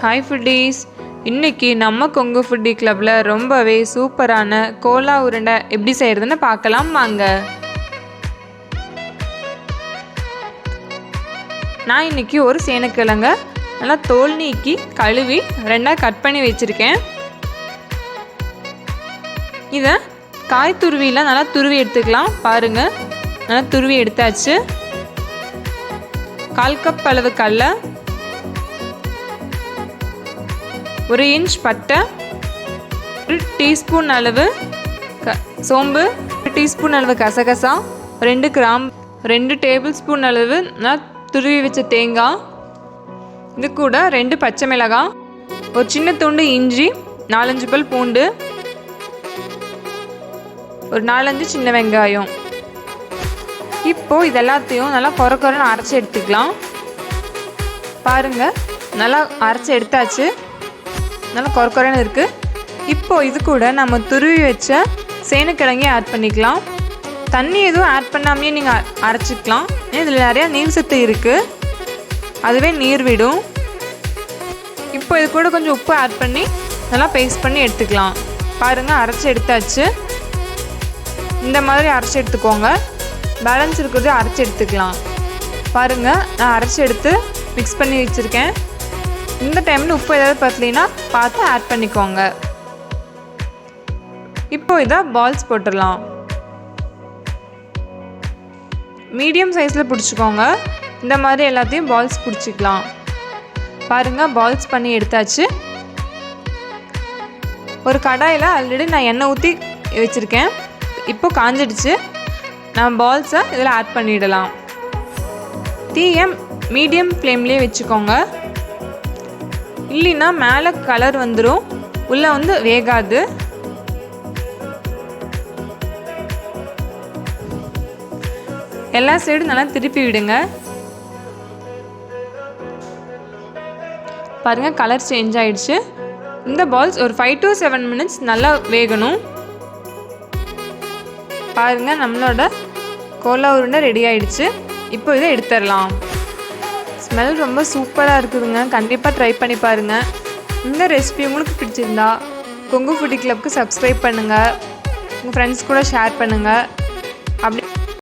Hi foodies இன்னைக்கு நம்ம Kongu foodie கிளப்பில் ரொம்பவே சூப்பரான கோலா உருண்டை எப்படி செய்கிறதுன்னு பார்க்கலாம் வாங்க. நான் இன்னைக்கு ஒரு சேனக்கிழங்க நல்லா தோல் நீக்கி கழுவி ரெண்டாக கட் பண்ணி வச்சுருக்கேன். இதை காய் துருவியில் நல்லா துருவி எடுத்துக்கலாம். பாருங்கள் நல்லா துருவி எடுத்தாச்சு. கால் கப் அளவு கடலை ஒரு இன்ச் பட்டை ஒரு டீஸ்பூன் அளவு க சோம்பு ஒரு டீஸ்பூன் அளவு கசகசா ரெண்டு கிராம் ரெண்டு டேபிள் ஸ்பூன் அளவு நான் துருவி வச்ச தேங்காய் இது கூட ரெண்டு பச்சை மிளகாய் ஒரு சின்ன துண்டு இஞ்சி நாலஞ்சு பல் பூண்டு ஒரு நாலஞ்சு சின்ன வெங்காயம். இப்போது இது எல்லாத்தையும் நல்லா குறை குறைன்னு அரைச்சி எடுத்துக்கலாம். பாருங்கள் நல்லா அரைச்சி எடுத்தாச்சு. நல்லா கொரக்கொரன்னு இருக்குது இப்போ இது கூட நம்ம துருவி வச்ச சேனக்கிழங்கையும் ஆட் பண்ணிக்கலாம். தண்ணி எதுவும் ஆட் பண்ணாமையே நீங்கள் அரைச்சிக்கலாம். இதில் நிறையா நீர் சத்து இருக்குது அதுவே நீர் விடும். இப்போ இது கூட கொஞ்சம் உப்பு ஆட் பண்ணி நல்லா பேஸ்ட் பண்ணி எடுத்துக்கலாம். பாருங்கள் அரைச்சி எடுத்தாச்சு. இந்த மாதிரி அரைச்சி எடுத்துக்கோங்க. பேலன்ஸ் இருக்கிறது அரைச்சி எடுத்துக்கலாம். பாருங்கள் நான் அரைச்சி எடுத்து மிக்ஸ் பண்ணி வச்சுருக்கேன். இந்த டைமில் உப்பு ஏதாவது பத்தலைன்னா பார்த்து ஆட் பண்ணிக்கோங்க. இப்போ இதை பால்ஸ் போட்டுடலாம். மீடியம் சைஸில் பிடிச்சிக்கோங்க. இந்த மாதிரி எல்லாத்தையும் பால்ஸ் பிடிச்சிக்கலாம். பாருங்கள் பால்ஸ் பண்ணி எடுத்தாச்சு. ஒரு கடாயில் ஆல்ரெடி நான் எண்ணெய் ஊற்றி வச்சுருக்கேன். இப்போ காஞ்சிடுச்சு. நம்ம பால்ஸை இதில் ஆட் பண்ணிடலாம். தீயை மீடியம் ஃப்ளேம்லேயே வச்சுக்கோங்க. இல்லைன்னா மேலே கலர் வந்துடும் உள்ளே வந்து வேகாது. எல்லா சைடும் நல்லா திருப்பி விடுங்க. பாருங்கள் கலர் சேஞ்ச் ஆகிடுச்சு இந்த பால்ஸ் ஒரு ஃபைவ் டு செவன் மினிட்ஸ் நல்லா வேகணும். பாருங்கள் நம்மளோட கோலா உருண்டை ரெடி ஆயிடுச்சு. இப்போ இதை எடுத்துடலாம். ஸ்மெல் ரொம்ப சூப்பராக இருக்குதுங்க. கண்டிப்பாக ட்ரை பண்ணி பாருங்கள் இந்த ரெசிபி உங்களுக்கு பிடிச்சிருந்தா கொங்கு ஃபுட்டி கிளப்க்கு சப்ஸ்கிரைப் பண்ணுங்கள் உங்கள் ஃப்ரெண்ட்ஸ் கூட ஷேர் பண்ணுங்கள்